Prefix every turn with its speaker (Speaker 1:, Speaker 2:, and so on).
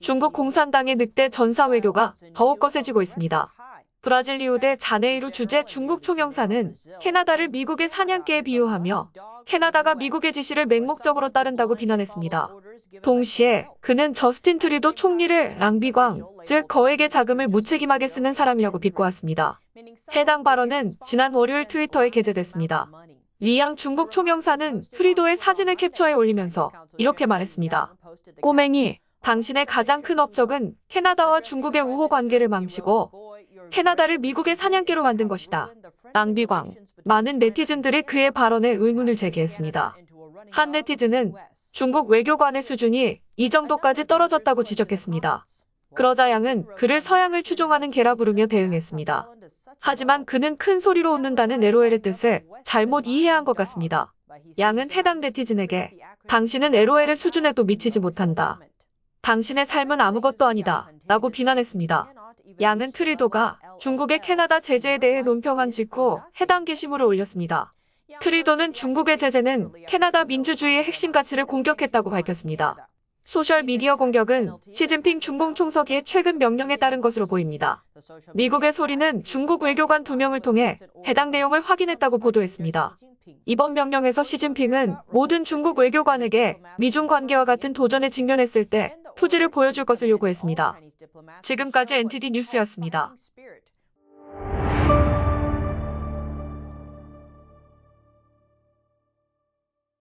Speaker 1: 중국 공산당의 늑대 전사 외교가 더욱 거세지고 있습니다. 브라질 리우데 자네이루 주재 중국 총영사는 캐나다를 미국의 사냥개에 비유하며 캐나다가 미국의 지시를 맹목적으로 따른다고 비난했습니다. 동시에 그는 저스틴 트리도 총리를 낭비광, 즉 거액의 자금을 무책임하게 쓰는 사람이라고 비꼬았습니다. 해당 발언은 지난 월요일 트위터에 게재됐습니다. 리양 중국 총영사는 트리도의 사진을 캡처해 올리면서 이렇게 말했습니다. 꼬맹이, 당신의 가장 큰 업적은 캐나다와 중국의 우호 관계를 망치고 캐나다를 미국의 사냥개로 만든 것이다. 낭비광. 많은 네티즌들이 그의 발언에 의문을 제기했습니다. 한 네티즌은 중국 외교관의 수준이 이 정도까지 떨어졌다고 지적했습니다. 그러자 양은 그를 서양을 추종하는 개라 부르며 대응했습니다. 하지만 그는 큰 소리로 웃는다는 LOL의 뜻을 잘못 이해한 것 같습니다. 양은 해당 네티즌에게 당신은 LOL의 수준에도 미치지 못한다. 당신의 삶은 아무것도 아니다. 라고 비난했습니다. 양은 트리도가 중국의 캐나다 제재에 대해 논평한 직후 해당 게시물을 올렸습니다. 트리도는 중국의 제재는 캐나다 민주주의의 핵심 가치를 공격했다고 밝혔습니다. 소셜미디어 공격은 시진핑 중공 총서기의 최근 명령에 따른 것으로 보입니다. 미국의 소리는 중국 외교관 두 명을 통해 해당 내용을 확인했다고 보도했습니다. 이번 명령에서 시진핑은 모든 중국 외교관에게 미중 관계와 같은 도전에 직면했을 때 투지를 보여줄 것을 요구했습니다. 지금까지 NTD 뉴스였습니다.